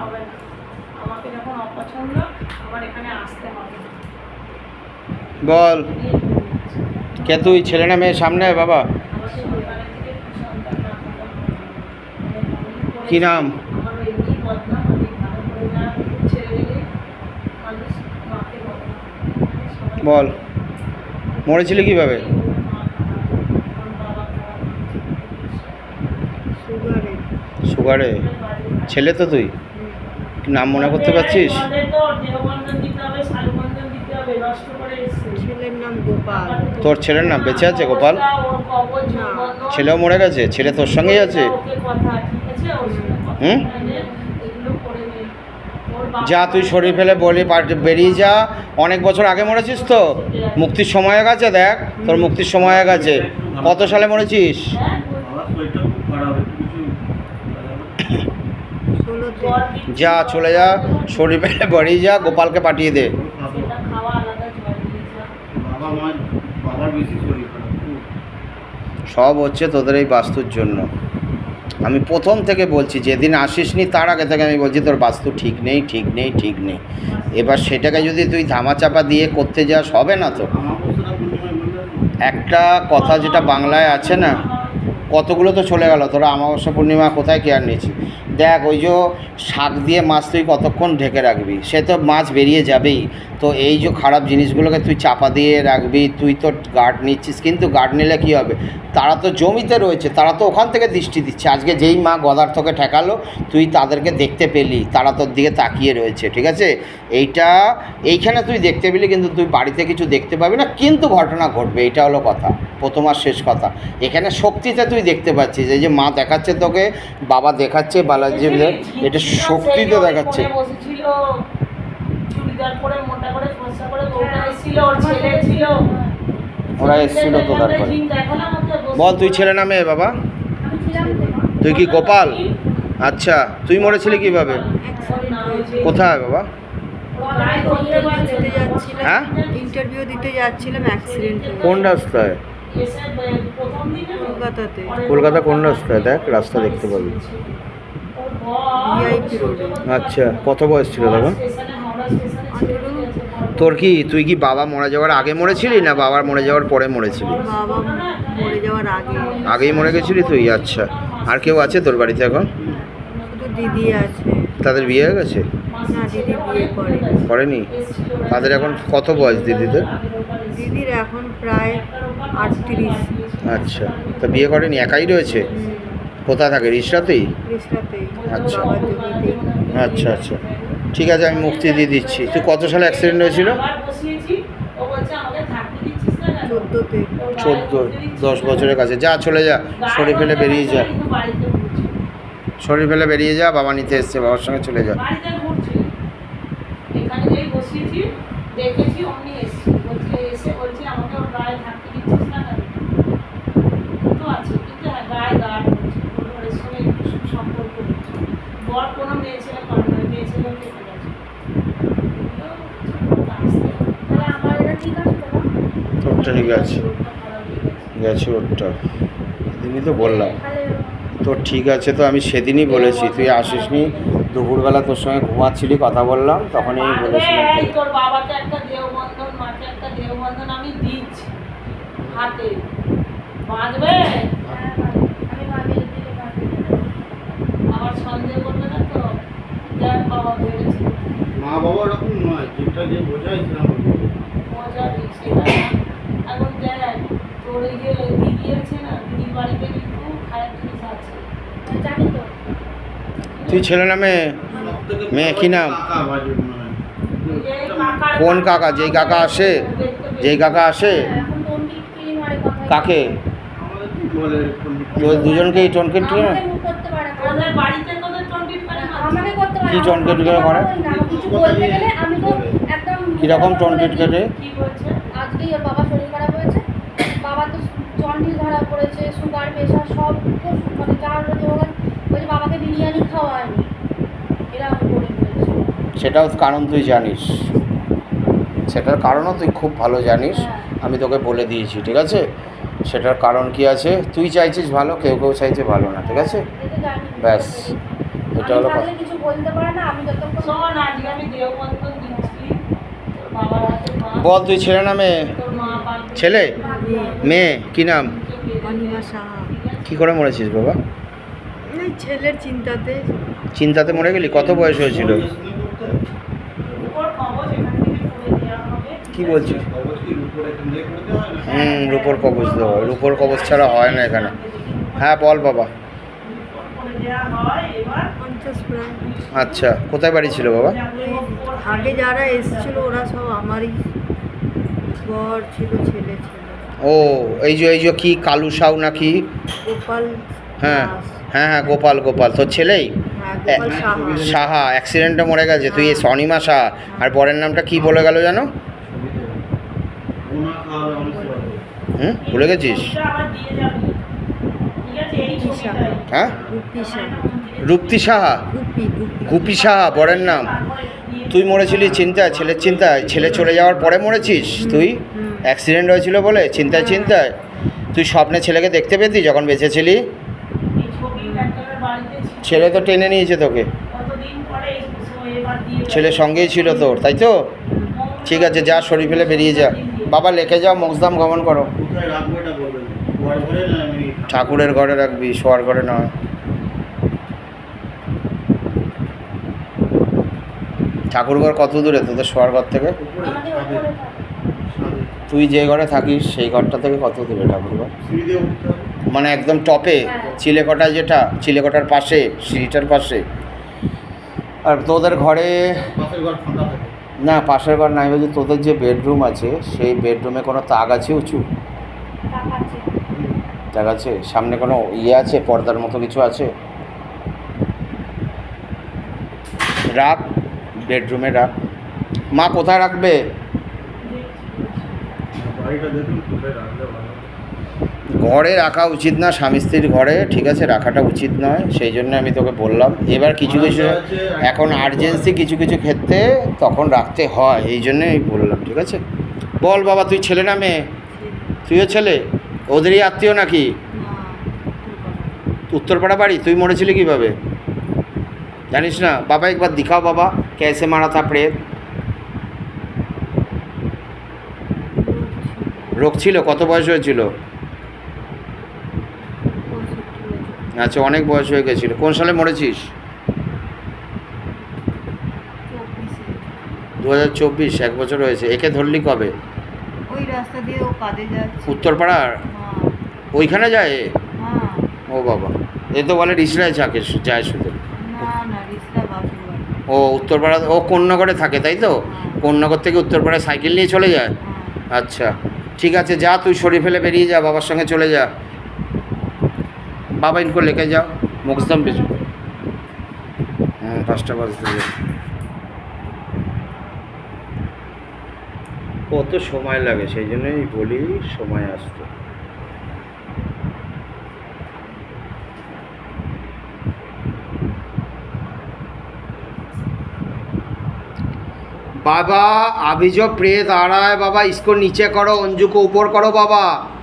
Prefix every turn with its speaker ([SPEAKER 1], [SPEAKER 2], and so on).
[SPEAKER 1] হবে না। আমাকে যখন অপছন্দ আমার এখানে আসতে হবে।
[SPEAKER 2] বল। কে তুই? ছেলে না মেয়ে? সামনে বাবা। কি নাম? বল। মরেছিলি কীভাবে?
[SPEAKER 3] সুগারে।
[SPEAKER 2] ছেলে তো তুই। নাম মনে করতে পারছিস?
[SPEAKER 3] ছেলের নাম গোপাল।
[SPEAKER 2] তোর ছেলের নাম বেঁচে আছে গোপাল? ছেলেও মরে গেছে ছেলে তোর সঙ্গেই আছে? হুম? যা তুই শরীর ফেলে বলি বেরিয়ে যা। অনেক বছর আগে মরেছিস তো? মুক্তির সময় হয়ে গেছে দেখ। তোর মুক্তির সময় হয়ে গেছে। কত সালে মরেছিস
[SPEAKER 4] আমার শরীরটা খুব খারাপ একটু কিছু
[SPEAKER 3] ষোলোতে
[SPEAKER 2] যা, চলে যা, শরীর ফেলে বেরিয়ে যা, গোপালকে পাঠিয়ে দে।
[SPEAKER 4] মার।
[SPEAKER 2] সব হচ্ছে তোদের এই বাস্তুর জন্য। আমি প্রথম থেকে বলছি, যেদিন আসিস নি তার আগে থেকে আমি বলছি, তোর বাস্তু ঠিক নেই ঠিক নেই ঠিক নেই। এবার সেটাকে যদি তুই ধামাচাপা দিয়ে করতে যাস, হবে না তো? একটা কথা যেটা বাংলায় আছে না, কতগুলো তো চলে গেল, তোরা অমাবস্যা পূর্ণিমা কোথায় কেয়ার নিয়েছি দেখ, ওই যে শাক দিয়ে মাছ তুই কতক্ষণ ঢেকে রাখবি? সে তো মাছ বেরিয়ে যাবেই। তো এই যে খারাপ জিনিসগুলোকে তুই চাপা দিয়ে রাখবি তুই তো গার্ড নিচ্ছিস কিন্তু গার্ড নিলে কী হবে? তারা তো জমিতে রয়েছে তারা তো ওখান থেকে দৃষ্টি দিচ্ছে। আজকে যেই মা গদার্থকে ঠেকালো তুই তাদেরকে দেখতে পেলি তারা তোর দিকে তাকিয়ে রয়েছে ঠিক আছে? এইটা এইখানে তুই দেখতে পেলি কিন্তু তুই বাড়িতে কিছু দেখতে পাবি না কিন্তু ঘটনা ঘটবে এটা হলো কথা প্রথম আর শেষ কথা। এখানে শক্তিতে তুই দেখতে পাচ্ছিস এই যে মা দেখাচ্ছে তোকে বাবা দেখাচ্ছে বালাজি এটা শক্তিতে দেখাচ্ছে।
[SPEAKER 1] পরে মোটা করে ফর্সা করে বউটা এসেছিল ওর ছেলে ছিল।
[SPEAKER 2] ওরা এসেছিল তো তারপরে বল তুই ছেলে নামে বাবা? তুই কি গোপাল? আচ্ছা তুই মরেছিলি কীভাবে? কোথায় বাবা? হ্যাঁ?
[SPEAKER 3] ইন্টারভিউ দিতে যাচ্ছিলাম অ্যাক্সিডেন্ট
[SPEAKER 2] কোন রাস্তায়?
[SPEAKER 3] কলকাতাতে।
[SPEAKER 2] কলকাতা কোন রাস্তায় দেখ রাস্তা দেখতে পাবি। আচ্ছা কত বয়স ছিল তখন? তোর কি তুই কি বাবা মরে যাওয়ার আগে মরেছিলি না বাবার মরে যাওয়ার পরে মরেছিলি?
[SPEAKER 3] বাবা মরে যাওয়ার আগে।
[SPEAKER 2] আগেই মরে গেছিলি তুই? আচ্ছা। আর কেউ আছে তোর বাড়িতে এখন?
[SPEAKER 3] দিদি আছে।
[SPEAKER 2] তাদের বিয়ে হয়ে গেছে?
[SPEAKER 3] না দিদি বিয়ে করে
[SPEAKER 2] করেনি? তাদের এখন কত বয়স দিদিদের?
[SPEAKER 3] দিদির এখন প্রায় আটত্রিশ।
[SPEAKER 2] আচ্ছা। তা বিয়ে করেনি? একাই রয়েছে? কোথায় থাকে? রিসরাতেই?
[SPEAKER 3] ত্রিশটাতেই
[SPEAKER 2] আচ্ছা। আচ্ছা আচ্ছা। ঠিক আছে, আমি মুক্তি দিয়ে দিচ্ছি। তুই কত সালে অ্যাক্সিডেন্ট হয়েছিল? চোদ্দ, দশ বছরের কাছে। যা, চলে যা। শরীর ফেলে বেরিয়ে যা। শরীর ফেলে বেরিয়ে যা, বাবা নিতে এসছে, বাবার সঙ্গে চলে যা।
[SPEAKER 1] এসে বলছে আমাকে ওর গায়ে দিচ্ছিস না তো আছে, কিন্তু হ্যাঁ গায়ে হচ্ছে পরিবারের সঙ্গে একটু সুসম্পর্ক হচ্ছে বর কোনো মেয়ে ছেলে করে না মেয়ে ছেলেও কেটে গেছে।
[SPEAKER 5] তো?
[SPEAKER 2] তোরটা ওরটা সেদিনই তো বললাম। তোর ঠিক আছে তো আমি সেদিনই বলেছি। তুই আসিস নি? দুপুরবেলা তোর সঙ্গে ঘুমাচ্ছিলি কথা বললাম তখনই আমি বলেছিলাম
[SPEAKER 1] তোর বাবাকে একটা দেহবন্ধন মাকে একটা দেহবন্ধন আমি দিচ্ছি। হাতে। বাঁধবে
[SPEAKER 5] হ্যাঁ, আমি ভাবিয়ে দিতে পারব
[SPEAKER 1] আবার সন্দেহ করবে না তো দেখ বাবা ভেবেছি
[SPEAKER 4] মা বাবা ওরকম নয় যেটা যে বোঝাইছিলাম
[SPEAKER 1] মজা দিচ্ছি না। এখন দেখ তোর এই যে দিদি আছে না দিদির বাড়িতে কিন্তু খারাপ জিনিস আছে।
[SPEAKER 5] জানি তো।
[SPEAKER 2] তুই ছেলে না মেয়ে? মেয়ে কি নাম? কোন কাকা? যেই কাকা আসে? যেই কাকা আসে? কাকে? দুজনকেই টনকেট করে
[SPEAKER 5] আমাকে করতে পারে না।
[SPEAKER 1] তোদের বাড়িতে তোদের টন্টিট করে
[SPEAKER 5] আমাকে করতে পারে
[SPEAKER 2] কি
[SPEAKER 5] না।
[SPEAKER 2] করে করে?
[SPEAKER 5] কিছু বলতে গেলে আমি তো একদম
[SPEAKER 2] কীরকম টনকেট কেটে
[SPEAKER 1] কি বলছে?
[SPEAKER 5] আজকেই ওর বাবা শরীর খারাপ হয়েছে। বাবা তো জন্ডিস ধরা পড়েছে সুগার প্রেশার সব মানে যার রোগ বলছে বাবাকে বিরিয়ানি খাওয়ায়নি। এরকম করে
[SPEAKER 2] সেটাও কারণ তুই জানিস। সেটার কারণও তুই খুব ভালো জানিস। আমি তোকে বলে দিয়েছি ঠিক আছে? সেটার কারণ কি আছে? তুই চাইছিস ভালো কেউ কেউ চাইছে ভালো না ঠিক আছে?
[SPEAKER 5] জানি।
[SPEAKER 2] ব্যাস এটা হলো কথা।
[SPEAKER 5] কিছু বলতে পারে না? আমি যতক্ষণ
[SPEAKER 1] শোন আজকে আমি দিচ্ছি। বাবার হাতে
[SPEAKER 2] বল তুই ছেলে না মেয়ে। ছেলে?
[SPEAKER 3] মেয়ে
[SPEAKER 2] কি নাম? কি করে মরেছিস বাবা?
[SPEAKER 3] ছেলের চিন্তাতে।
[SPEAKER 2] চিন্তাতে মরে গেলি? কত বয়স হয়েছিল? কি বলছিস?
[SPEAKER 4] হয়?
[SPEAKER 2] হুম রূপোর কবচ দেওয়া রূপোর কবচ ছাড়া হয় না এখানে। হ্যাঁ বল বাবা
[SPEAKER 1] করে দেওয়া হয় এবার
[SPEAKER 3] পঞ্চাশ প্রায়
[SPEAKER 2] আচ্ছা কোথায় বাড়ি ছিল বাবা?
[SPEAKER 3] আগে যারা এসেছিল ওরা সব আমারই বর ছিল ছেলে ছিল।
[SPEAKER 2] ও এই যে এই যে কি কালু সাউ নাকি?
[SPEAKER 3] গোপাল
[SPEAKER 2] হ্যাঁ হ্যাঁ হ্যাঁ গোপাল গোপাল। তোর ছেলেই?
[SPEAKER 3] হ্যাঁ সাহা।
[SPEAKER 2] সাহা অ্যাক্সিডেন্টে মরে গেছে। তুই অনিমা সাহা। আর বরের নামটা কি বলে গেল জানো?
[SPEAKER 4] হয়।
[SPEAKER 2] হুম? ভুলে গেছিস
[SPEAKER 1] ছবিটা আবার দিয়ে যাবি ঠিক আছে এই ছবিটাই
[SPEAKER 2] হ্যাঁ? রূপ্তি সাহা
[SPEAKER 3] গুপি
[SPEAKER 2] সাহা বরের নাম। তুই মরেছিলি চিন্তায় ছেলের চিন্তায়। ছেলে চলে যাওয়ার পরে মরেছিস তুই? অ্যাক্সিডেন্ট হয়েছিল বলে চিন্তায় চিন্তায়। তুই স্বপ্নে ছেলেকে দেখতে পেতি যখন বেঁচে ছিলি তো টেনে নিয়েছে তোকে।
[SPEAKER 1] কতদিন পরে এই এবার দিয়ে
[SPEAKER 2] ছেলে সঙ্গেই ছিল তোর তাই তো? ঠিক আছে যা শরীর ফেলে বেরিয়ে যা। বাবা লেখে যাও মোক্ষধাম গমন করো। ঠাকুরের ঘরে রাখবি, শোয়ার ঘরে নয়। ঠাকুর ঘর কত দূরে? তোদের শোয়ার ঘর থেকে? তুই যে ঘরে থাকিস, সেই ঘরটা থেকে কত দূরে ঠাকুর ঘর? মানে একদম টপে। চিলেকোটা যেটা, চিলেকোটার পাশে, সিঁড়িটার পাশে। আর তোদের ঘরে না, পাশের ঘর নাই, বলছি তোদের যে বেডরুম আছে, সেই বেডরুমে কোনো তাক আছে উঁচু?
[SPEAKER 5] আছে
[SPEAKER 2] সামনে কোনো ইয়ে আছে? পর্দার মতো কিছু আছে? রাখ বেডরুমে রাখ। মা কোথায় রাখবে। ঘরে রাখা উচিত না স্বামী স্ত্রীর ঘরে ঠিক আছে রাখাটা উচিত নয়। সেই জন্য আমি তোকে বললাম এবার কিছু কিছু এখন আর্জেন্সি কিছু কিছু ক্ষেত্রে তখন রাখতে হয় এই জন্যই বললাম ঠিক আছে? বল বাবা তুই ছেলে না মেয়ে? তুইও ছেলে? ওদেরই আত্মীয় নাকি? উত্তরপাড়া বাড়ি? তুই মরেছিলি কীভাবে? জানিস না বাবা একবার দিখাও বাবা कैसे মারা থা প্রেত রোগ ছিল? কত বয়স হয়েছিল? আচ্ছা অনেক বয়স হয়ে গেছিল। কোন সালে মরেছিস? দু হাজার চব্বিশ এক বছর হয়েছে। একে ধরলি কবে?
[SPEAKER 3] ওই রাস্তা দিয়ে ও কাঁদে যাচ্ছে।
[SPEAKER 2] উত্তরপাড়ার
[SPEAKER 3] হ্যাঁ।
[SPEAKER 2] ওইখানে যায়?
[SPEAKER 3] হ্যাঁ।
[SPEAKER 2] ও বাবা। এ তো বলে রিসরায় থাকে যায় শুধু। ও উত্তরপাড়া ও কোন্নগরে থাকে তাই তো? কোন্নগর থেকে উত্তরপাড়ায় সাইকেল নিয়ে চলে যায়?
[SPEAKER 3] হ্যাঁ।
[SPEAKER 2] আচ্ছা। ঠিক আছে যা তুই শরীর ফেলে বেরিয়ে যা বাবার সঙ্গে চলে যা। বাবা ইনকো লেকে যাও মুখস্তাম পিছু হ্যাঁ পাঁচটা বাজতে যাও কত সময় লাগে? সেই জন্যই বলি সময় আসত। বাবা আবিজ প্রে দাঁড়ায় বাবা ইস্কো নিচে করো, অঞ্জুকে উপর করো, বাবা।